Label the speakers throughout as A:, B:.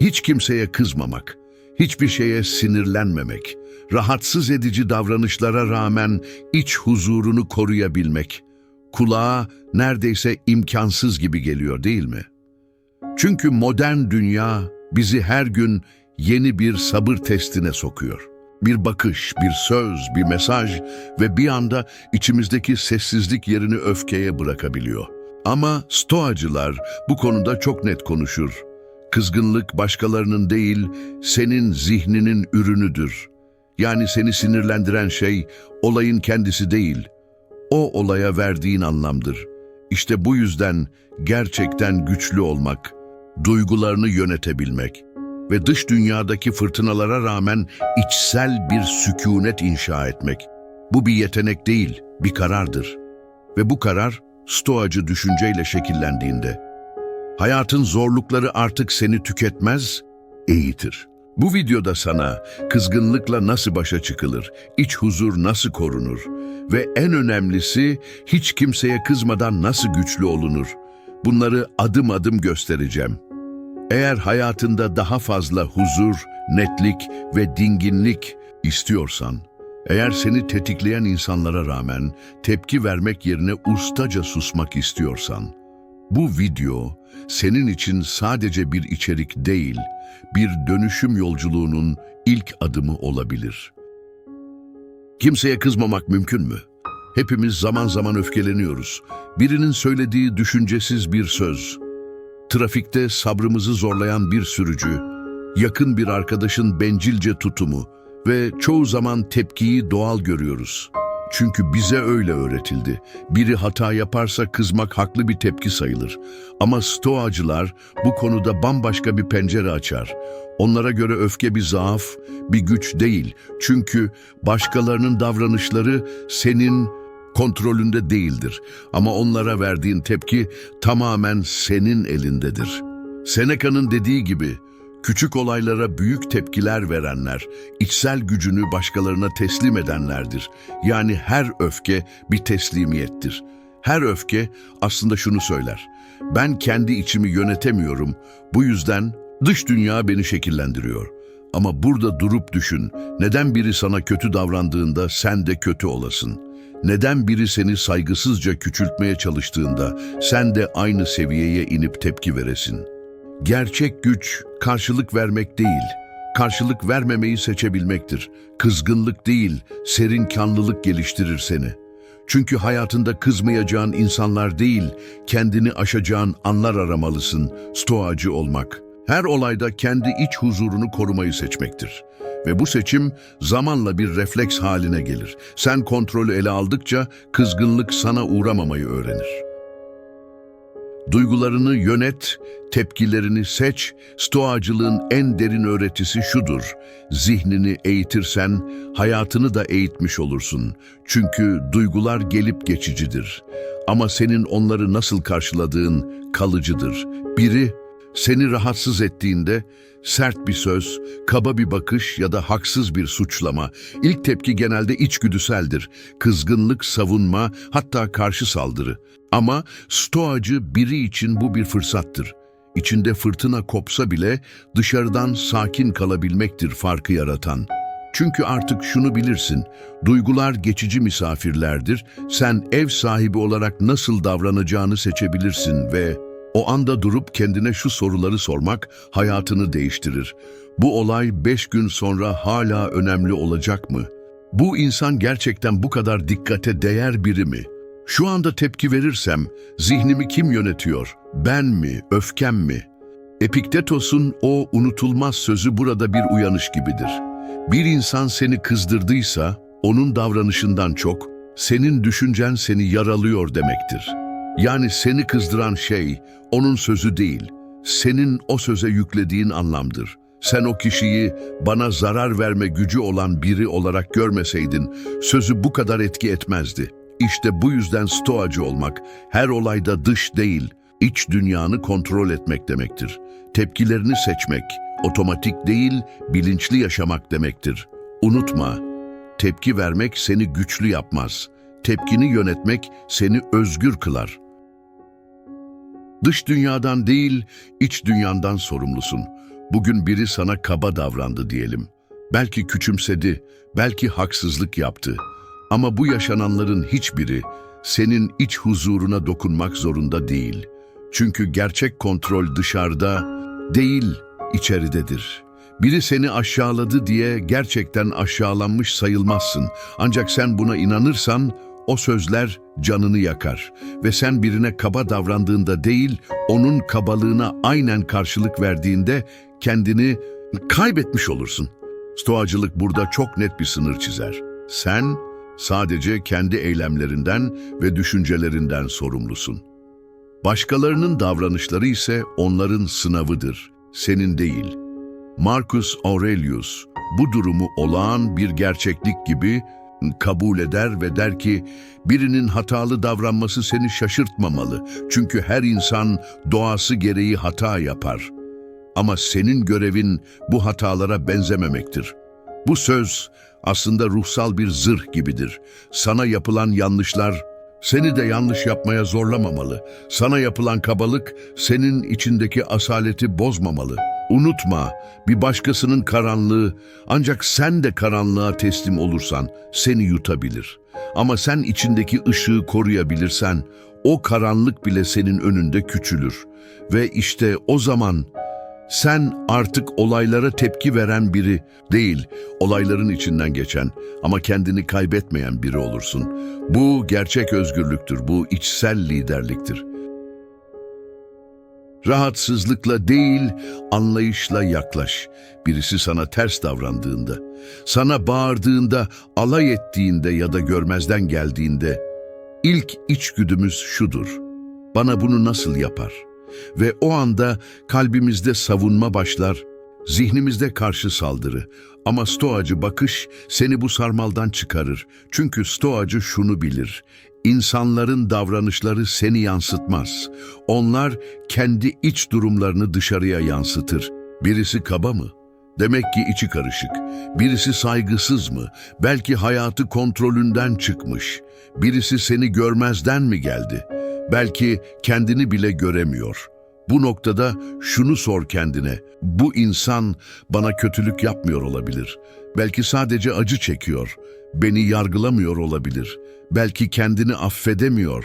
A: Hiç kimseye kızmamak, hiçbir şeye sinirlenmemek, rahatsız edici davranışlara rağmen iç huzurunu koruyabilmek, kulağa neredeyse imkansız gibi geliyor değil mi? Çünkü modern dünya bizi her gün yeni bir sabır testine sokuyor. Bir bakış, bir söz, bir mesaj ve bir anda içimizdeki sessizlik yerini öfkeye bırakabiliyor. Ama stoacılar bu konuda çok net konuşur. Kızgınlık başkalarının değil, senin zihninin ürünüdür. Yani seni sinirlendiren şey olayın kendisi değil, o olaya verdiğin anlamdır. İşte bu yüzden gerçekten güçlü olmak, duygularını yönetebilmek ve dış dünyadaki fırtınalara rağmen içsel bir sükunet inşa etmek. Bu bir yetenek değil, bir karardır. Ve bu karar stoacı düşünceyle şekillendiğinde hayatın zorlukları artık seni tüketmez, eğitir. Bu videoda sana kızgınlıkla nasıl başa çıkılır, iç huzur nasıl korunur ve en önemlisi hiç kimseye kızmadan nasıl güçlü olunur. Bunları adım adım göstereceğim. Eğer hayatında daha fazla huzur, netlik ve dinginlik istiyorsan, eğer seni tetikleyen insanlara rağmen tepki vermek yerine ustaca susmak istiyorsan, bu video senin için sadece bir içerik değil, bir dönüşüm yolculuğunun ilk adımı olabilir. Kimseye kızmamak mümkün mü? Hepimiz zaman zaman öfkeleniyoruz. Birinin söylediği düşüncesiz bir söz, trafikte sabrımızı zorlayan bir sürücü, yakın bir arkadaşın bencilce tutumu ve çoğu zaman tepkiyi doğal görüyoruz. Çünkü bize öyle öğretildi. Biri hata yaparsa kızmak haklı bir tepki sayılır. Ama stoacılar bu konuda bambaşka bir pencere açar. Onlara göre öfke bir zaaf, bir güç değil. Çünkü başkalarının davranışları senin kontrolünde değildir. Ama onlara verdiğin tepki tamamen senin elindedir. Seneca'nın dediği gibi, küçük olaylara büyük tepkiler verenler, içsel gücünü başkalarına teslim edenlerdir. Yani her öfke bir teslimiyettir. Her öfke aslında şunu söyler. Ben kendi içimi yönetemiyorum, bu yüzden dış dünya beni şekillendiriyor. Ama burada durup düşün, neden biri sana kötü davrandığında sen de kötü olasın? Neden biri seni saygısızca küçültmeye çalıştığında sen de aynı seviyeye inip tepki veresin? Gerçek güç karşılık vermek değil, karşılık vermemeyi seçebilmektir. Kızgınlık değil, serinkanlılık geliştirir seni. Çünkü hayatında kızmayacağın insanlar değil, kendini aşacağın anlar aramalısın, stoacı olmak. Her olayda kendi iç huzurunu korumayı seçmektir. Ve bu seçim zamanla bir refleks haline gelir. Sen kontrolü ele aldıkça kızgınlık sana uğramamayı öğrenir. Duygularını yönet, tepkilerini seç, stoacılığın en derin öğretisi şudur. Zihnini eğitirsen hayatını da eğitmiş olursun. Çünkü duygular gelip geçicidir. Ama senin onları nasıl karşıladığın kalıcıdır. Biri seni rahatsız ettiğinde sert bir söz, kaba bir bakış ya da haksız bir suçlama. İlk tepki genelde içgüdüseldir. Kızgınlık, savunma, hatta karşı saldırı. Ama stoacı biri için bu bir fırsattır. İçinde fırtına kopsa bile dışarıdan sakin kalabilmektir farkı yaratan. Çünkü artık şunu bilirsin, duygular geçici misafirlerdir. Sen ev sahibi olarak nasıl davranacağını seçebilirsin ve o anda durup kendine şu soruları sormak hayatını değiştirir. Bu olay beş gün sonra hala önemli olacak mı? Bu insan gerçekten bu kadar dikkate değer biri mi? Şu anda tepki verirsem zihnimi kim yönetiyor? Ben mi, öfkem mi? Epiktetos'un o unutulmaz sözü burada bir uyanış gibidir. Bir insan seni kızdırdıysa onun davranışından çok senin düşüncen seni yaralıyor demektir. Yani seni kızdıran şey onun sözü değil, senin o söze yüklediğin anlamdır. Sen o kişiyi bana zarar verme gücü olan biri olarak görmeseydin, sözü bu kadar etki etmezdi. İşte bu yüzden stoacı olmak, her olayda dış değil, iç dünyanı kontrol etmek demektir. Tepkilerini seçmek, otomatik değil, bilinçli yaşamak demektir. Unutma, tepki vermek seni güçlü yapmaz. Tepkini yönetmek seni özgür kılar. Dış dünyadan değil, iç dünyandan sorumlusun. Bugün biri sana kaba davrandı diyelim. Belki küçümsedi, belki haksızlık yaptı. Ama bu yaşananların hiçbiri senin iç huzuruna dokunmak zorunda değil. Çünkü gerçek kontrol dışarıda değil, içeridedir. Biri seni aşağıladı diye gerçekten aşağılanmış sayılmazsın. Ancak sen buna inanırsan o sözler canını yakar ve sen birine kaba davrandığında değil, onun kabalığına aynen karşılık verdiğinde kendini kaybetmiş olursun. Stoacılık burada çok net bir sınır çizer. Sen sadece kendi eylemlerinden ve düşüncelerinden sorumlusun. Başkalarının davranışları ise onların sınavıdır, senin değil. Marcus Aurelius bu durumu olağan bir gerçeklik gibi kabul eder ve der ki birinin hatalı davranması seni şaşırtmamalı. Çünkü her insan doğası gereği hata yapar. Ama senin görevin bu hatalara benzememektir. Bu söz aslında ruhsal bir zırh gibidir. Sana yapılan yanlışlar seni de yanlış yapmaya zorlamamalı. Sana yapılan kabalık senin içindeki asaleti bozmamalı. Unutma, bir başkasının karanlığı ancak sen de karanlığa teslim olursan seni yutabilir. Ama sen içindeki ışığı koruyabilirsen o karanlık bile senin önünde küçülür. Ve işte o zaman sen artık olaylara tepki veren biri değil, olayların içinden geçen ama kendini kaybetmeyen biri olursun. Bu gerçek özgürlüktür, bu içsel liderliktir. Rahatsızlıkla değil, anlayışla yaklaş. Birisi sana ters davrandığında, sana bağırdığında, alay ettiğinde ya da görmezden geldiğinde, ilk içgüdümüz şudur. Bana bunu nasıl yapar? Ve o anda kalbimizde savunma başlar, zihnimizde karşı saldırı. Ama stoacı bakış seni bu sarmaldan çıkarır. Çünkü stoacı şunu bilir. İnsanların davranışları seni yansıtmaz. Onlar kendi iç durumlarını dışarıya yansıtır. Birisi kaba mı? Demek ki içi karışık. Birisi saygısız mı? Belki hayatı kontrolünden çıkmış. Birisi seni görmezden mi geldi? Belki kendini bile göremiyor. Bu noktada şunu sor kendine. Bu insan bana kötülük yapmıyor olabilir. Belki sadece acı çekiyor. Beni yargılamıyor olabilir. Belki kendini affedemiyor.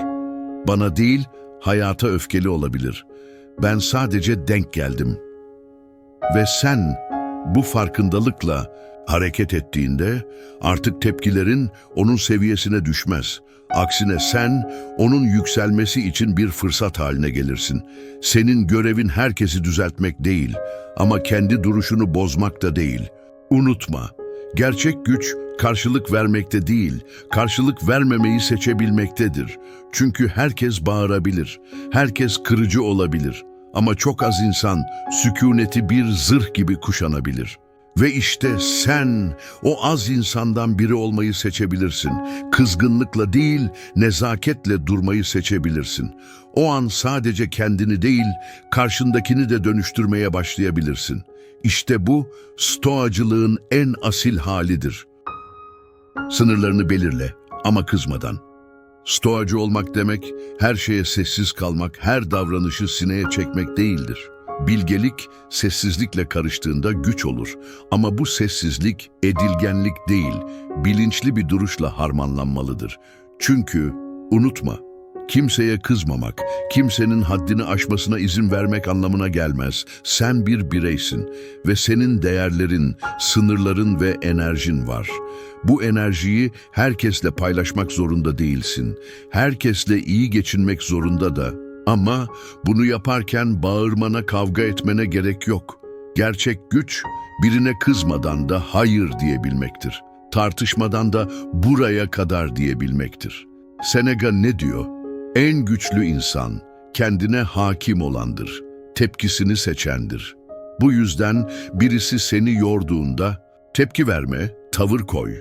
A: Bana değil, hayata öfkeli olabilir. Ben sadece denk geldim. Ve sen bu farkındalıkla hareket ettiğinde artık tepkilerin onun seviyesine düşmez. Aksine sen onun yükselmesi için bir fırsat haline gelirsin. Senin görevin herkesi düzeltmek değil ama kendi duruşunu bozmak da değil. Unutma, gerçek güç karşılık vermekte değil, karşılık vermemeyi seçebilmektedir. Çünkü herkes bağırabilir, herkes kırıcı olabilir. Ama çok az insan sükuneti bir zırh gibi kuşanabilir. Ve işte sen o az insandan biri olmayı seçebilirsin. Kızgınlıkla değil, nezaketle durmayı seçebilirsin. O an sadece kendini değil, karşındakini de dönüştürmeye başlayabilirsin. İşte bu stoacılığın en asil halidir. Sınırlarını belirle ama kızmadan. Stoacı olmak demek, her şeye sessiz kalmak, her davranışı sineye çekmek değildir. Bilgelik, sessizlikle karıştığında güç olur. Ama bu sessizlik, edilgenlik değil, bilinçli bir duruşla harmanlanmalıdır. Çünkü, unutma, kimseye kızmamak, kimsenin haddini aşmasına izin vermek anlamına gelmez. Sen bir bireysin ve senin değerlerin, sınırların ve enerjin var. Bu enerjiyi herkesle paylaşmak zorunda değilsin. Herkesle iyi geçinmek zorunda da. Ama bunu yaparken bağırmana, kavga etmene gerek yok. Gerçek güç birine kızmadan da hayır diyebilmektir. Tartışmadan da buraya kadar diyebilmektir. Seneca ne diyor? En güçlü insan kendine hakim olandır. Tepkisini seçendir. Bu yüzden birisi seni yorduğunda tepki verme, tavır koy.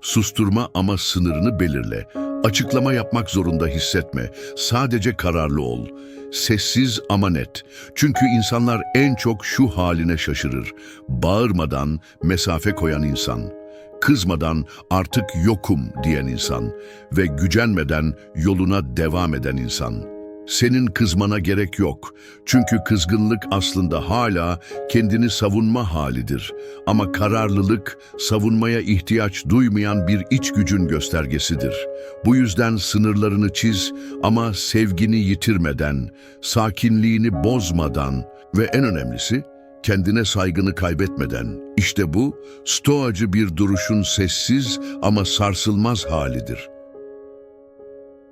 A: Susturma ama sınırını belirle. Açıklama yapmak zorunda hissetme. Sadece kararlı ol. Sessiz ama net. Çünkü insanlar en çok şu haline şaşırır. Bağırmadan mesafe koyan insan. Kızmadan artık yokum diyen insan ve gücenmeden yoluna devam eden insan. Senin kızmana gerek yok. Çünkü kızgınlık aslında hala kendini savunma halidir. Ama kararlılık savunmaya ihtiyaç duymayan bir iç gücün göstergesidir. Bu yüzden sınırlarını çiz ama sevgini yitirmeden, sakinliğini bozmadan ve en önemlisi kendine saygını kaybetmeden. İşte bu stoacı bir duruşun sessiz ama sarsılmaz halidir.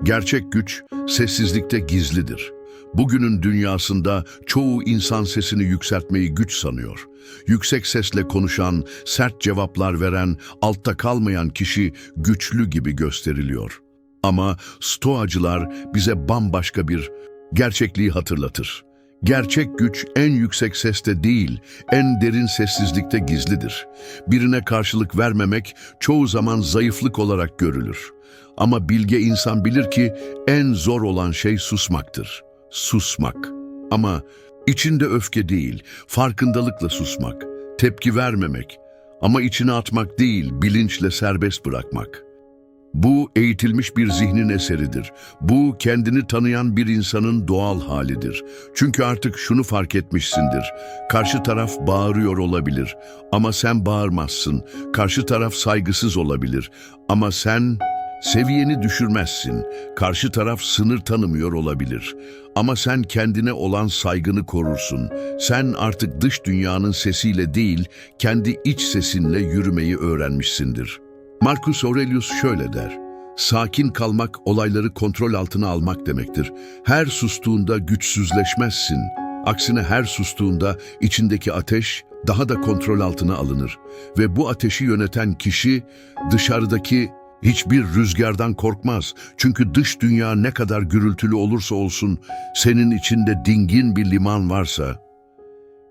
A: Gerçek güç sessizlikte gizlidir. Bugünün dünyasında çoğu insan sesini yükseltmeyi güç sanıyor. Yüksek sesle konuşan, sert cevaplar veren, altta kalmayan kişi güçlü gibi gösteriliyor. Ama stoacılar bize bambaşka bir gerçekliği hatırlatır. Gerçek güç en yüksek seste değil, en derin sessizlikte gizlidir. Birine karşılık vermemek çoğu zaman zayıflık olarak görülür. Ama bilge insan bilir ki en zor olan şey susmaktır. Susmak. Ama içinde öfke değil, farkındalıkla susmak, tepki vermemek. Ama içine atmak değil, bilinçle serbest bırakmak. Bu eğitilmiş bir zihnin eseridir. Bu kendini tanıyan bir insanın doğal halidir. Çünkü artık şunu fark etmişsindir. Karşı taraf bağırıyor olabilir ama sen bağırmazsın. Karşı taraf saygısız olabilir ama sen seviyeni düşürmezsin. Karşı taraf sınır tanımıyor olabilir ama sen kendine olan saygını korursun. Sen artık dış dünyanın sesiyle değil, kendi iç sesinle yürümeyi öğrenmişsindir.'' Marcus Aurelius şöyle der. Sakin kalmak olayları kontrol altına almak demektir. Her sustuğunda güçsüzleşmezsin. Aksine her sustuğunda içindeki ateş daha da kontrol altına alınır. Ve bu ateşi yöneten kişi dışarıdaki hiçbir rüzgardan korkmaz. Çünkü dış dünya ne kadar gürültülü olursa olsun senin içinde dingin bir liman varsa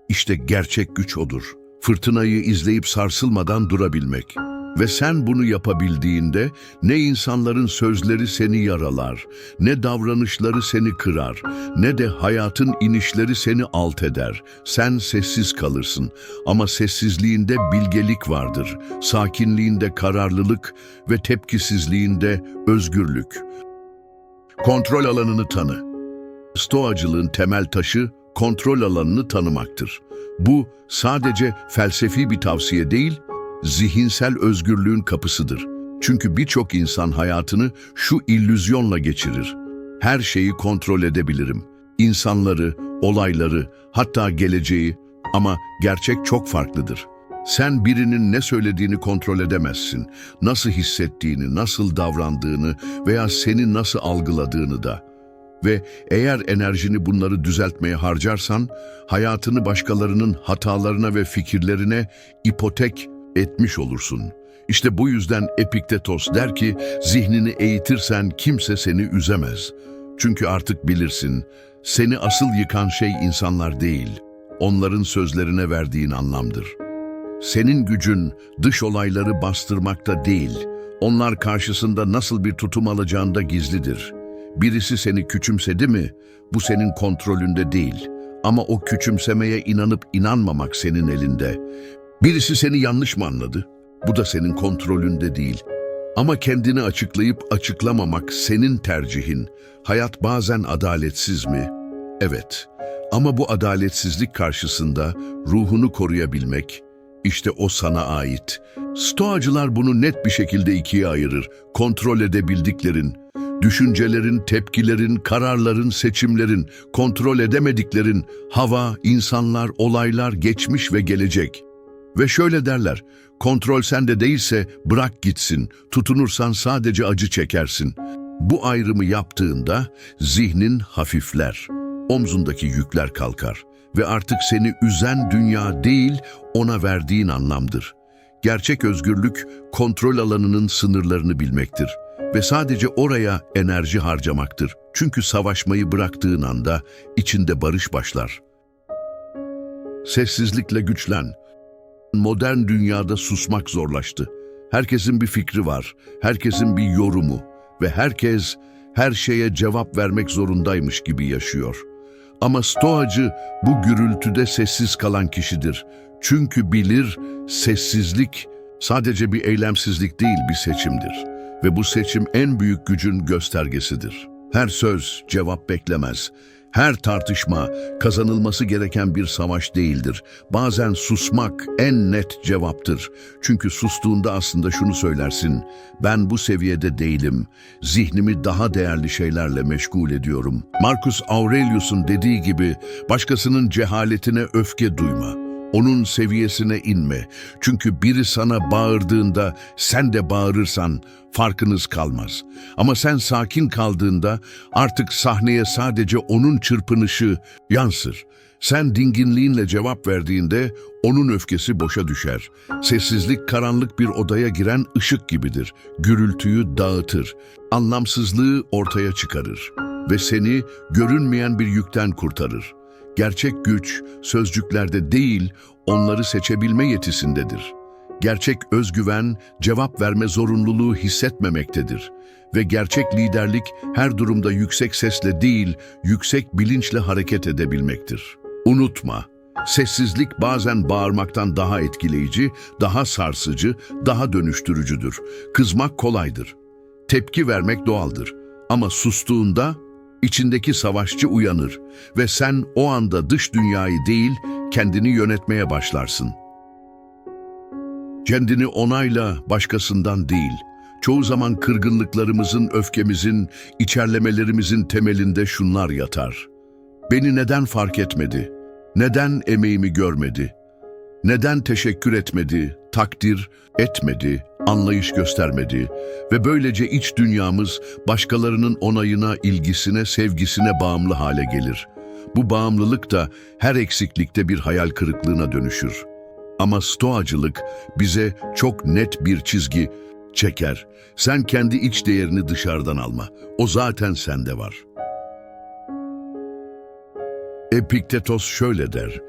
A: işte gerçek güç odur. Fırtınayı izleyip sarsılmadan durabilmek. Ve sen bunu yapabildiğinde ne insanların sözleri seni yaralar, ne davranışları seni kırar, ne de hayatın inişleri seni alt eder. Sen sessiz kalırsın ama sessizliğinde bilgelik vardır, sakinliğinde kararlılık ve tepkisizliğinde özgürlük. Kontrol alanını tanı. Stoacılığın temel taşı kontrol alanını tanımaktır. Bu sadece felsefi bir tavsiye değil, zihinsel özgürlüğün kapısıdır. Çünkü birçok insan hayatını şu illüzyonla geçirir. Her şeyi kontrol edebilirim. İnsanları, olayları, hatta geleceği ama gerçek çok farklıdır. Sen birinin ne söylediğini kontrol edemezsin. Nasıl hissettiğini, nasıl davrandığını veya seni nasıl algıladığını da. Ve eğer enerjini bunları düzeltmeye harcarsan, hayatını başkalarının hatalarına ve fikirlerine ipotek etmiş olursun. İşte bu yüzden Epiktetos der ki, zihnini eğitirsen kimse seni üzemez. Çünkü artık bilirsin, seni asıl yıkan şey insanlar değil, onların sözlerine verdiğin anlamdır. Senin gücün dış olayları bastırmakta değil, onlar karşısında nasıl bir tutum alacağında gizlidir. Birisi seni küçümsedi mi, bu senin kontrolünde değil. Ama o küçümsemeye inanıp inanmamak senin elinde. Birisi seni yanlış mı anladı? Bu da senin kontrolünde değil. Ama kendini açıklayıp açıklamamak senin tercihin. Hayat bazen adaletsiz mi? Evet. Ama bu adaletsizlik karşısında ruhunu koruyabilmek, işte o sana ait. Stoacılar bunu net bir şekilde ikiye ayırır. Kontrol edebildiklerin, düşüncelerin, tepkilerin, kararların, seçimlerin, kontrol edemediklerin, hava, insanlar, olaylar, geçmiş ve gelecek. Ve şöyle derler, kontrol sende değilse bırak gitsin, tutunursan sadece acı çekersin. Bu ayrımı yaptığında zihnin hafifler, omzundaki yükler kalkar ve artık seni üzen dünya değil, ona verdiğin anlamdır. Gerçek özgürlük, kontrol alanının sınırlarını bilmektir ve sadece oraya enerji harcamaktır. Çünkü savaşmayı bıraktığın anda içinde barış başlar. Sessizlikle güçlen, Modern dünyada susmak zorlaştı. Herkesin bir fikri var, herkesin bir yorumu ve herkes her şeye cevap vermek zorundaymış gibi yaşıyor. Ama stoacı bu gürültüde sessiz kalan kişidir. Çünkü bilir sessizlik sadece bir eylemsizlik değil bir seçimdir. Ve bu seçim en büyük gücün göstergesidir. Her söz cevap beklemez. Her tartışma kazanılması gereken bir savaş değildir. Bazen susmak en net cevaptır. Çünkü sustuğunda aslında şunu söylersin. Ben bu seviyede değilim. Zihnimi daha değerli şeylerle meşgul ediyorum. Marcus Aurelius'un dediği gibi başkasının cehaletine öfke duyma. Onun seviyesine inme. Çünkü biri sana bağırdığında sen de bağırırsan farkınız kalmaz. Ama sen sakin kaldığında artık sahneye sadece onun çırpınışı yansır. Sen dinginliğinle cevap verdiğinde onun öfkesi boşa düşer. Sessizlik karanlık bir odaya giren ışık gibidir. Gürültüyü dağıtır. Anlamsızlığı ortaya çıkarır. Ve seni görünmeyen bir yükten kurtarır. Gerçek güç sözcüklerde değil, onları seçebilme yetisindedir. Gerçek özgüven, cevap verme zorunluluğu hissetmemektedir. Ve gerçek liderlik her durumda yüksek sesle değil, yüksek bilinçle hareket edebilmektir. Unutma, sessizlik bazen bağırmaktan daha etkileyici, daha sarsıcı, daha dönüştürücüdür. Kızmak kolaydır. Tepki vermek doğaldır. Ama sustuğunda içindeki savaşçı uyanır ve sen o anda dış dünyayı değil, kendini yönetmeye başlarsın. Kendini onayla başkasından değil, çoğu zaman kırgınlıklarımızın, öfkemizin, içerlemelerimizin temelinde şunlar yatar. Beni neden fark etmedi? Neden emeğimi görmedi? Neden teşekkür etmedi, takdir etmedi, anlayış göstermedi ve böylece iç dünyamız başkalarının onayına, ilgisine, sevgisine bağımlı hale gelir. Bu bağımlılık da her eksiklikte bir hayal kırıklığına dönüşür. Ama stoacılık bize çok net bir çizgi çeker. Sen kendi iç değerini dışarıdan alma. O zaten sende var. Epiktetos şöyle der.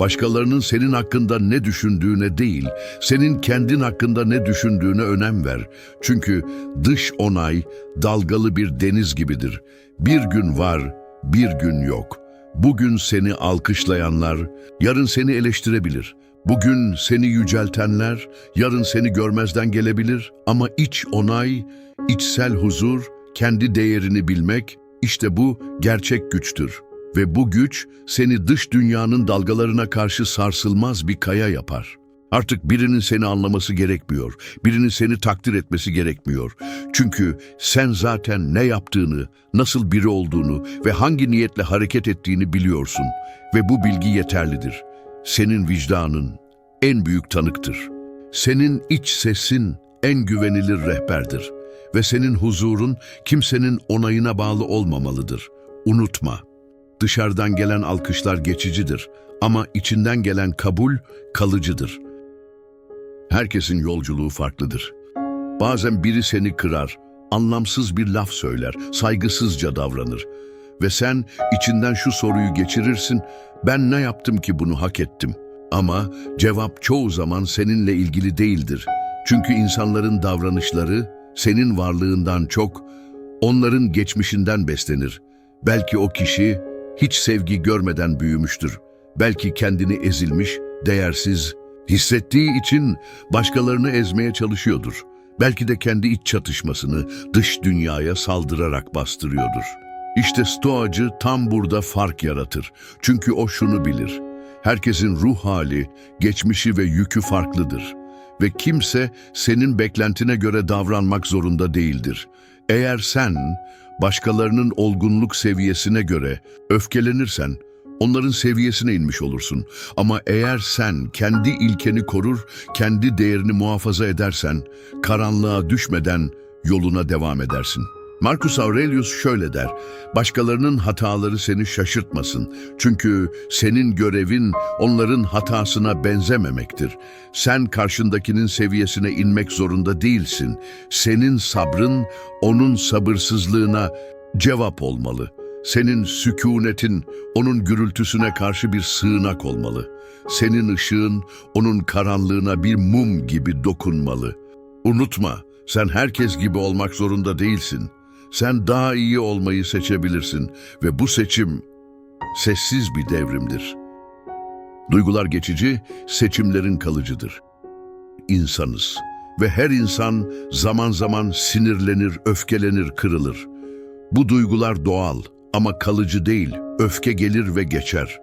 A: Başkalarının senin hakkında ne düşündüğüne değil, senin kendin hakkında ne düşündüğüne önem ver. Çünkü dış onay dalgalı bir deniz gibidir. Bir gün var, bir gün yok. Bugün seni alkışlayanlar, yarın seni eleştirebilir. Bugün seni yüceltenler, yarın seni görmezden gelebilir. Ama iç onay, içsel huzur, kendi değerini bilmek, işte bu gerçek güçtür. Ve bu güç seni dış dünyanın dalgalarına karşı sarsılmaz bir kaya yapar. Artık birinin seni anlaması gerekmiyor, birinin seni takdir etmesi gerekmiyor. Çünkü sen zaten ne yaptığını, nasıl biri olduğunu ve hangi niyetle hareket ettiğini biliyorsun. Ve bu bilgi yeterlidir. Senin vicdanın en büyük tanıktır. Senin iç sesin en güvenilir rehberdir. Ve senin huzurun kimsenin onayına bağlı olmamalıdır. Unutma. Dışarıdan gelen alkışlar geçicidir ama içinden gelen kabul kalıcıdır. Herkesin yolculuğu farklıdır. Bazen biri seni kırar, anlamsız bir laf söyler, saygısızca davranır. Ve sen içinden şu soruyu geçirirsin, ben ne yaptım ki bunu hak ettim? Ama cevap çoğu zaman seninle ilgili değildir. Çünkü insanların davranışları senin varlığından çok, onların geçmişinden beslenir. Belki o kişi hiç sevgi görmeden büyümüştür. Belki kendini ezilmiş, değersiz, hissettiği için başkalarını ezmeye çalışıyordur. Belki de kendi iç çatışmasını dış dünyaya saldırarak bastırıyordur. İşte stoacı tam burada fark yaratır. Çünkü o şunu bilir. Herkesin ruh hali, geçmişi ve yükü farklıdır. Ve kimse senin beklentine göre davranmak zorunda değildir. Eğer sen başkalarının olgunluk seviyesine göre öfkelenirsen, onların seviyesine inmiş olursun. Ama eğer sen kendi ilkeni korur, kendi değerini muhafaza edersen, karanlığa düşmeden yoluna devam edersin. Marcus Aurelius şöyle der, başkalarının hataları seni şaşırtmasın. Çünkü senin görevin onların hatasına benzememektir. Sen karşındakinin seviyesine inmek zorunda değilsin. Senin sabrın onun sabırsızlığına cevap olmalı. Senin sükunetin onun gürültüsüne karşı bir sığınak olmalı. Senin ışığın onun karanlığına bir mum gibi dokunmalı. Unutma, sen herkes gibi olmak zorunda değilsin. Sen daha iyi olmayı seçebilirsin ve bu seçim sessiz bir devrimdir. Duygular geçici, seçimlerin kalıcıdır. İnsanız ve her insan zaman zaman sinirlenir, öfkelenir, kırılır. Bu duygular doğal ama kalıcı değil. Öfke gelir ve geçer.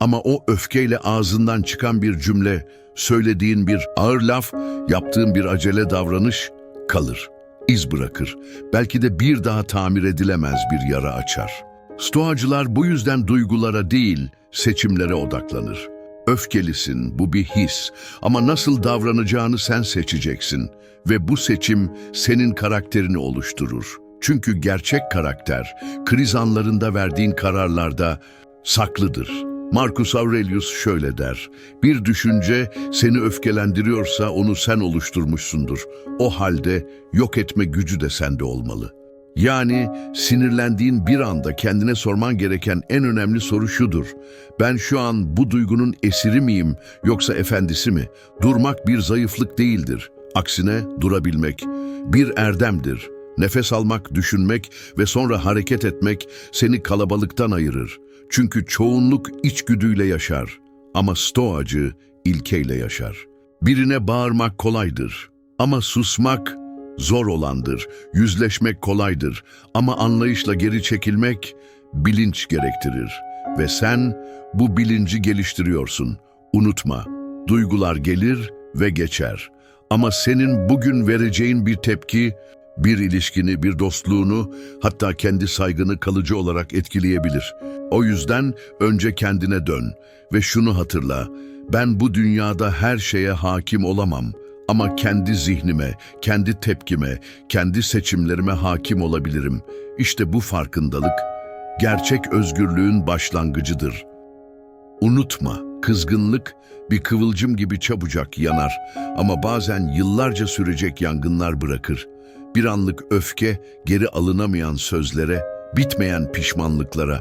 A: Ama o öfkeyle ağzından çıkan bir cümle, söylediğin bir ağır laf, yaptığın bir acele davranış kalır, iz bırakır. Belki de bir daha tamir edilemez bir yara açar. Stoacılar bu yüzden duygulara değil, seçimlere odaklanır. Öfkelisin, bu bir his ama nasıl davranacağını sen seçeceksin ve bu seçim senin karakterini oluşturur. Çünkü gerçek karakter, kriz anlarında verdiğin kararlarda saklıdır. Marcus Aurelius şöyle der, bir düşünce seni öfkelendiriyorsa onu sen oluşturmuşsundur. O halde yok etme gücü de sende olmalı. Yani sinirlendiğin bir anda kendine sorman gereken en önemli soru şudur. Ben şu an bu duygunun esiri miyim yoksa efendisi mi? Durmak bir zayıflık değildir. Aksine durabilmek bir erdemdir. Nefes almak, düşünmek ve sonra hareket etmek seni kalabalıktan ayırır. Çünkü çoğunluk içgüdüyle yaşar ama stoacı ilkeyle yaşar. Birine bağırmak kolaydır ama susmak zor olandır. Yüzleşmek kolaydır ama anlayışla geri çekilmek bilinç gerektirir. Ve sen bu bilinci geliştiriyorsun. Unutma, duygular gelir ve geçer. Ama senin bugün vereceğin bir tepki, bir ilişkini, bir dostluğunu, hatta kendi saygını kalıcı olarak etkileyebilir. O yüzden önce kendine dön ve şunu hatırla, ben bu dünyada her şeye hakim olamam ama kendi zihnime, kendi tepkime, kendi seçimlerime hakim olabilirim. İşte bu farkındalık, gerçek özgürlüğün başlangıcıdır. Unutma, kızgınlık bir kıvılcım gibi çabucak yanar ama bazen yıllarca sürecek yangınlar bırakır. Bir anlık öfke, geri alınamayan sözlere, bitmeyen pişmanlıklara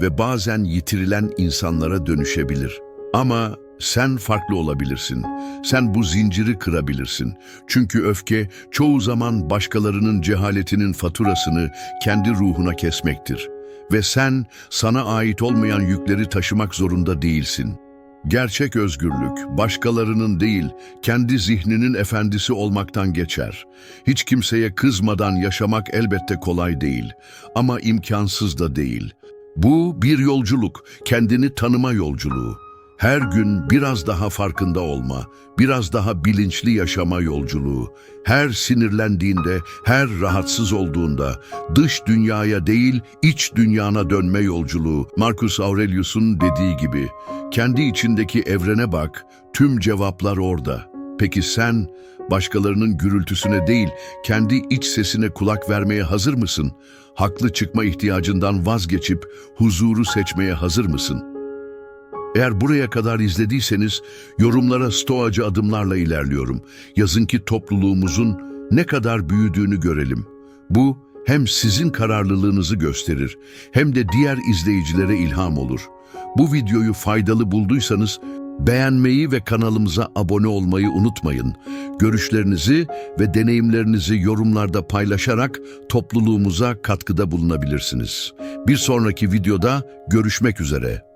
A: ve bazen yitirilen insanlara dönüşebilir. Ama sen farklı olabilirsin. Sen bu zinciri kırabilirsin. Çünkü öfke çoğu zaman başkalarının cehaletinin faturasını kendi ruhuna kesmektir. Ve sen sana ait olmayan yükleri taşımak zorunda değilsin. Gerçek özgürlük, başkalarının değil, kendi zihninin efendisi olmaktan geçer. Hiç kimseye kızmadan yaşamak elbette kolay değil ama imkansız da değil. Bu bir yolculuk, kendini tanıma yolculuğu. Her gün biraz daha farkında olma, biraz daha bilinçli yaşama yolculuğu. Her sinirlendiğinde, her rahatsız olduğunda dış dünyaya değil iç dünyana dönme yolculuğu. Marcus Aurelius'un dediği gibi, kendi içindeki evrene bak, tüm cevaplar orada. Peki sen başkalarının gürültüsüne değil, kendi iç sesine kulak vermeye hazır mısın? Haklı çıkma ihtiyacından vazgeçip huzuru seçmeye hazır mısın?'' Eğer buraya kadar izlediyseniz yorumlara stoacı adımlarla ilerliyorum. Yazın ki topluluğumuzun ne kadar büyüdüğünü görelim. Bu hem sizin kararlılığınızı gösterir hem de diğer izleyicilere ilham olur. Bu videoyu faydalı bulduysanız beğenmeyi ve kanalımıza abone olmayı unutmayın. Görüşlerinizi ve deneyimlerinizi yorumlarda paylaşarak topluluğumuza katkıda bulunabilirsiniz. Bir sonraki videoda görüşmek üzere.